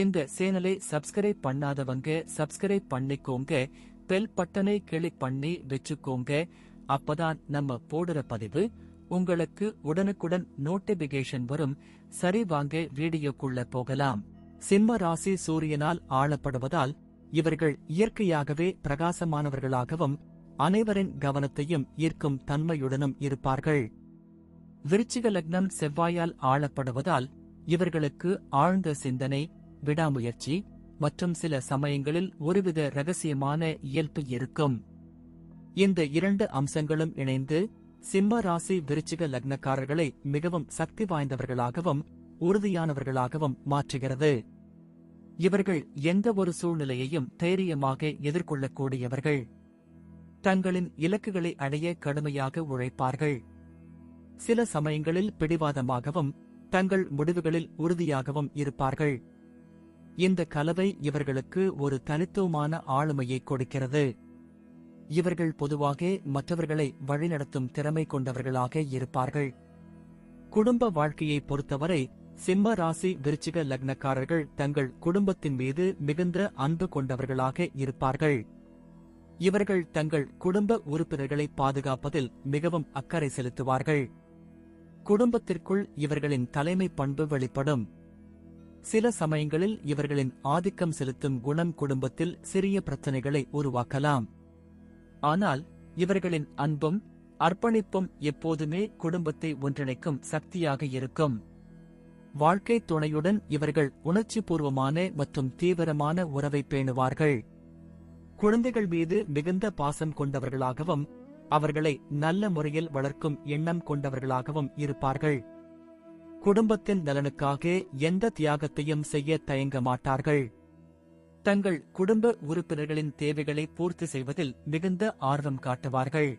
இந்த சேனலை சப்ஸ்கிரைப் பண்ணாதவங்க சப்ஸ்கிரைப் பண்ணிக்கோங்க. பெல் பட்டனை கிளிக் பண்ணி வச்சுக்கோங்க. அப்பதான் நம்ம போடுற பதிவு உங்களுக்கு உடனுக்குடன் நோட்டிபிகேஷன் வரும். சரி வாங்க வீடியோக்குள்ள போகலாம். சிம்ம ராசி சூரியனால் ஆளப்படுவதால் இவர்கள் இயற்கையாகவே பிரகாசமானவர்களாகவும் அனைவரின் கவனத்தையும் ஈர்க்கும் தன்மையுடனும் இருப்பார்கள். விருச்சிக லக்னம் செவ்வாயால் ஆளப்படுவதால் இவர்களுக்கு ஆழ்ந்த சிந்தனை விடாமுயற்சி மற்றும் சில சமயங்களில் ஒருவித ரகசியமான இயல்பு இருக்கும். இந்த இரண்டு அம்சங்களும் இணைந்து சிம்ம ராசி விருச்சிக லக்னக்காரர்களை மிகவும் சக்தி வாய்ந்தவர்களாகவும் உறுதியானவர்களாகவும் மாற்றுகிறது. இவர்கள் எந்த ஒரு சூழ்நிலையையும் தைரியமாக எதிர்கொள்ளக்கூடியவர்கள். தங்களின் இலக்குகளை அடைய கடுமையாக உழைப்பார்கள். சில சமயங்களில் பிடிவாதமாகவும் தங்கள் முடிவுகளில் உறுதியாகவும் இருப்பார்கள். இந்த கலவை இவர்களுக்கு ஒரு தனித்துவமான ஆளுமையை கொடுக்கிறது. இவர்கள் பொதுவாக மற்றவர்களை வழிநடத்தும் திறமை கொண்டவர்களாக இருப்பார்கள். குடும்ப வாழ்க்கையை பொறுத்தவரை சிம்ம ராசி விருச்சிக லக்னக்காரர்கள் தங்கள் குடும்பத்தின் மீது மிகுந்த அன்பு கொண்டவர்களாக இருப்பார்கள். இவர்கள் தங்கள் குடும்ப உறுப்பினர்களை பாதுகாப்பதில் மிகவும் அக்கறை செலுத்துவார்கள். குடும்பத்திற்குள் இவர்களின் தலைமை பண்பு வெளிப்படும். சில சமயங்களில் இவர்களின் ஆதிக்கம் செலுத்தும் குணம் குடும்பத்தில் சிறிய பிரச்சனைகளை உருவாக்கலாம். ஆனால் இவர்களின் அன்பும் அர்ப்பணிப்பும் எப்போதுமே குடும்பத்தை ஒன்றிணைக்கும் சக்தியாக இருக்கும். வாழ்க்கை துணையுடன் இவர்கள் உணர்ச்சிபூர்வமான மற்றும் தீவிரமான உறவை பேணுவார்கள். குழந்தைகள் மீது மிகுந்த பாசம் கொண்டவர்களாகவும் அவர்களை நல்ல முறையில் வளர்க்கும் எண்ணம் கொண்டவர்களாகவும் இருப்பார்கள். குடும்பத்தின் நலனுக்காக எந்த தியாகத்தையும் செய்ய தயங்க மாட்டார்கள். தங்கள் குடும்ப உறுப்பினர்களின் தேவைகளை பூர்த்தி செய்வதில் மிகுந்த ஆர்வம் காட்டுவார்கள்.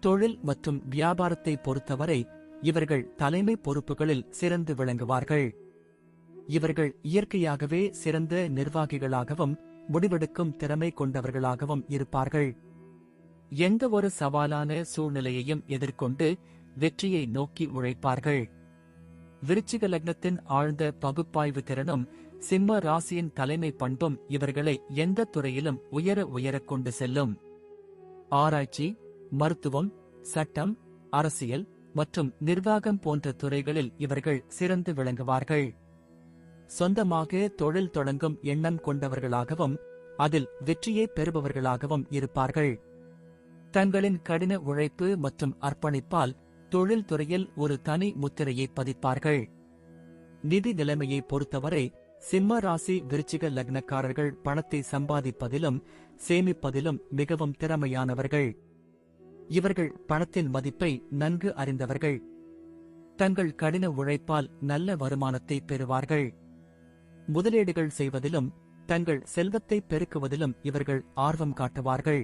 தொழில் மற்றும் வியாபாரத்தை பொறுத்தவரை இவர்கள் தலைமை பொறுப்புகளில் சிறந்து விளங்குவார்கள். இவர்கள் இயற்கையாகவே சிறந்த நிர்வாகிகளாகவும் முடிவெடுக்கும் திறமை கொண்டவர்களாகவும் இருப்பார்கள். எந்த ஒரு சவாலான சூழ்நிலையையும் எதிர்கொண்டு வெற்றியை நோக்கி உழைப்பார்கள். விருச்சிக லக்னத்தின் ஆழ்ந்த பகுப்பாய்வு திறனும் சிம்ம ராசியின் தலைமை பண்பும் இவர்களை எந்த துறையிலும் உயர உயரக் கொண்டு செல்லும். ஆராய்ச்சி மருத்துவம் சட்டம் அரசியல் மற்றும் நிர்வாகம் போன்ற துறைகளில் இவர்கள் சிறந்து விளங்குவார்கள். சொந்தமாக தொழில் தொடங்கும் எண்ணம் கொண்டவர்களாகவும் அதில் வெற்றியை பெறுபவர்களாகவும் இருப்பார்கள். தங்களின் கடின உழைப்பு மற்றும் அர்ப்பணிப்பால் தொழில்துறையில் ஒரு தனி முத்திரையை பதிப்பார்கள். நிதி நிலைமையை பொறுத்தவரை சிம்ம ராசி விருச்சிக லக்னக்காரர்கள் பணத்தை சம்பாதிப்பதிலும் சேமிப்பதிலும் மிகவும் திறமையானவர்கள். இவர்கள் பணத்தின் மதிப்பை நன்கு அறிந்தவர்கள். தங்கள் கடின உழைப்பால் நல்ல வருமானத்தை பெறுவார்கள். முதலீடுகள் செய்வதிலும் தங்கள் செல்வத்தை பெருக்குவதிலும் இவர்கள் ஆர்வம் காட்டுவார்கள்.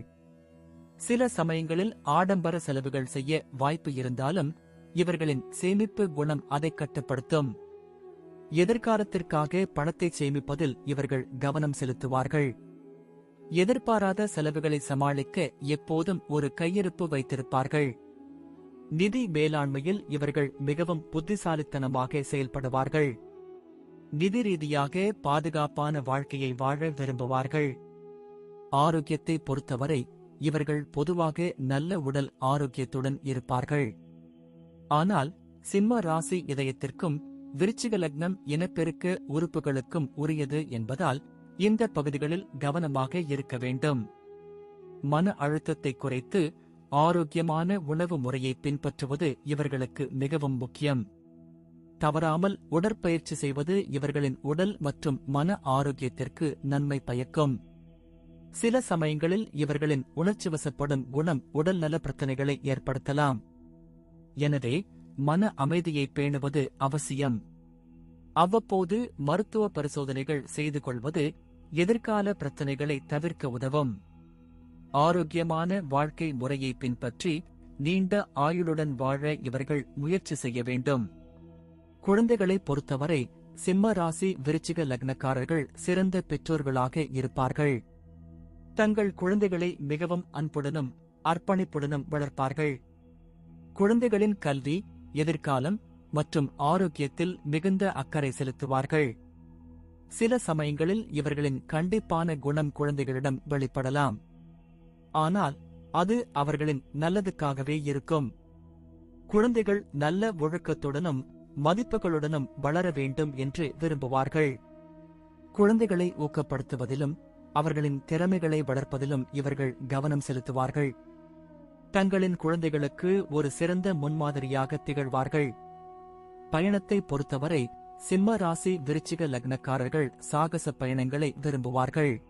சில சமயங்களில் ஆடம்பர செலவுகள் செய்ய வாய்ப்பு இருந்தாலும் இவர்களின் சேமிப்பு குணம் அதை கட்டுப்படுத்தும். எதிர்காலத்திற்காக பணத்தை சேமிப்பதில் இவர்கள் கவனம் செலுத்துவார்கள். எதிர்பாராத செலவுகளை சமாளிக்க எப்போதும் ஒரு கையிருப்பு வைத்திருப்பார்கள். நிதி மேலாண்மையில் இவர்கள் மிகவும் புத்திசாலித்தனமாக செயல்படுவார்கள். நிதி ரீதியாக பாதுகாப்பான வாழ்க்கையை வாழ விரும்புவார்கள். ஆரோக்கியத்தை பொறுத்தவரை இவர்கள் பொதுவாக நல்ல உடல் ஆரோக்கியத்துடன் இருப்பார்கள். ஆனால் சிம்ம ராசி இதயத்திற்கும் விருச்சிக லக்னம் இனப்பெருக்க உறுப்புகளுக்கும் உரியது என்பதால் இந்த பகுதிகளில் கவனமாக இருக்க வேண்டும். மன அழுத்தத்தை குறைத்து ஆரோக்கியமான உணவு முறையை பின்பற்றுவது இவர்களுக்கு மிகவும் முக்கியம். தவறாமல் உடற்பயிற்சி செய்வது இவர்களின் உடல் மற்றும் மன ஆரோக்கியத்திற்கு நன்மை பயக்கும். சில சமயங்களில் இவர்களின் உணர்ச்சிவசப்படும் குணம் உடல்நல பிரச்சனைகளை ஏற்படுத்தலாம். எனவே மன அமைதியை பேணுவது அவசியம். அவ்வப்போது மருத்துவ பரிசோதனைகள் செய்து கொள்வது எதிர்கால பிரச்சனைகளை தவிர்க்க உதவும். ஆரோக்கியமான வாழ்க்கை முறையை பின்பற்றி நீண்ட ஆயுளுடன் வாழ இவர்கள் முயற்சி செய்ய வேண்டும். குழந்தைகளை பொறுத்தவரை சிம்ம ராசி விருச்சிக லக்னக்காரர்கள் சிறந்த பெற்றோர்களாக இருப்பார்கள். தங்கள் குழந்தைகளை மிகவும் அன்புடனும் அர்ப்பணிப்புடனும் வளர்ப்பார்கள். குழந்தைகளின் கல்வி எதிர்காலம் மற்றும் ஆரோக்கியத்தில் மிகுந்த அக்கறை செலுத்துவார்கள். சில சமயங்களில் இவர்களின் கண்டிப்பான குணம் குழந்தைகளிடம் வெளிப்படலாம். ஆனால் அது அவர்களின் நல்லதுக்காகவே இருக்கும். குழந்தைகள் நல்ல ஒழுக்கத்துடனும் மதிப்புகளுடனும் வளர வேண்டும் என்று விரும்புவார்கள். குழந்தைகளை ஊக்கப்படுத்துவதிலும் அவர்களின் திறமைகளை வளர்ப்பதிலும் இவர்கள் கவனம் செலுத்துவார்கள். தங்களின் குழந்தைகளுக்கு ஒரு சிறந்த முன்மாதிரியாக திகழ்வார்கள். பயணத்தை பொறுத்தவரை சிம்ம ராசி விருச்சிக லக்னக்காரர்கள் சாகச பயணங்களை விரும்புவார்கள்.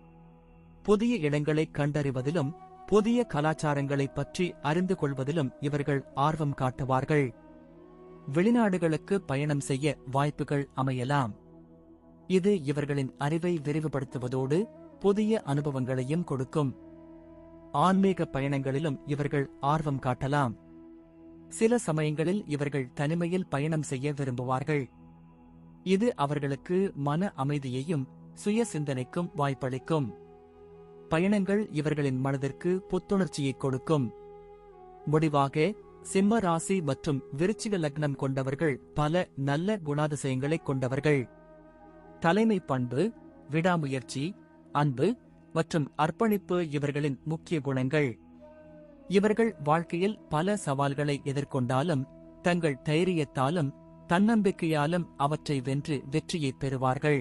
புதிய இடங்களை கண்டறிவதிலும் புதிய கலாச்சாரங்களைப் பற்றி அறிந்து கொள்வதிலும் இவர்கள் ஆர்வம் காட்டுவார்கள். வெளிநாடுகளுக்கு பயணம் செய்ய வாய்ப்புகள் அமையலாம். இது இவர்களின் அறிவை விரிவுபடுத்துவதோடு புதிய அனுபவங்களையும் கொடுக்கும். ஆன்மீக பயணங்களிலும் இவர்கள் ஆர்வம் காட்டலாம். சில சமயங்களில் இவர்கள் தனிமையில் பயணம் செய்ய விரும்புவார்கள். இது அவர்களுக்கு மன அமைதியையும் சுய சிந்தனைக்கும் வாய்ப்பளிக்கும். பயணங்கள் இவர்களின் மனதிற்கு புத்துணர்ச்சியை கொடுக்கும். முடிவாக சிம்ம ராசி மற்றும் விருச்சிக லக்னம் கொண்டவர்கள் பல நல்ல குணாதிசயங்களைக் கொண்டவர்கள். தலைமை பண்பு விடாமுயற்சி அன்பு மற்றும் அர்ப்பணிப்பு இவர்களின் முக்கிய குணங்கள். இவர்கள் வாழ்க்கையில் பல சவால்களை எதிர்கொண்டாலும் தங்கள் தைரியத்தாலும் தன்னம்பிக்கையாலும் அவற்றை வென்று வெற்றியை பெறுவார்கள்.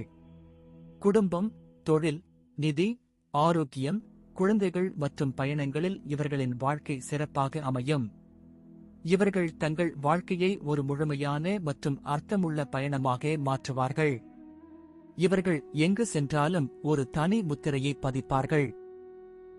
குடும்பம் தொழில் நிதி ஆரோக்கியம் குழந்தைகள் மற்றும் பயணங்களில் இவர்களின் வாழ்க்கை சிறப்பாக அமையும். இவர்கள் தங்கள் வாழ்க்கையை ஒரு முழுமையான மற்றும் அர்த்தமுள்ள பயணமாக மாற்றுவார்கள். இவர்கள் எங்கு சென்றாலும் ஒரு தனி முத்திரையை பதிப்பார்கள்.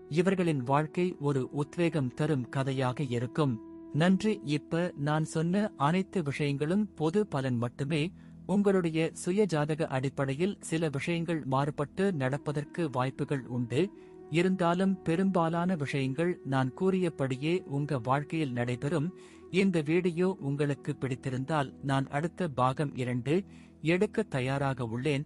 இவர்களின் வாழ்க்கை ஒரு உத்வேகம் தரும் கதையாக இருக்கும். நன்றி இப்ப நான் சொன்ன அனைத்து விஷயங்களும் பொது பலன் மட்டுமே. உங்களுடைய சுய ஜாதக அடிப்படையில் சில விஷயங்கள் மாறுபட்டு நடப்பதற்கு வாய்ப்புகள் உண்டு. இருந்தாலும் பெரும்பாலான விஷயங்கள் நான் கூறியபடியே உங்க வாழ்க்கையில் நடைபெறும். இந்த வீடியோ உங்களுக்கு பிடித்திருந்தால் நான் அடுத்த பாகம் இரண்டு எடுக்க தயாராக உள்ளேன்.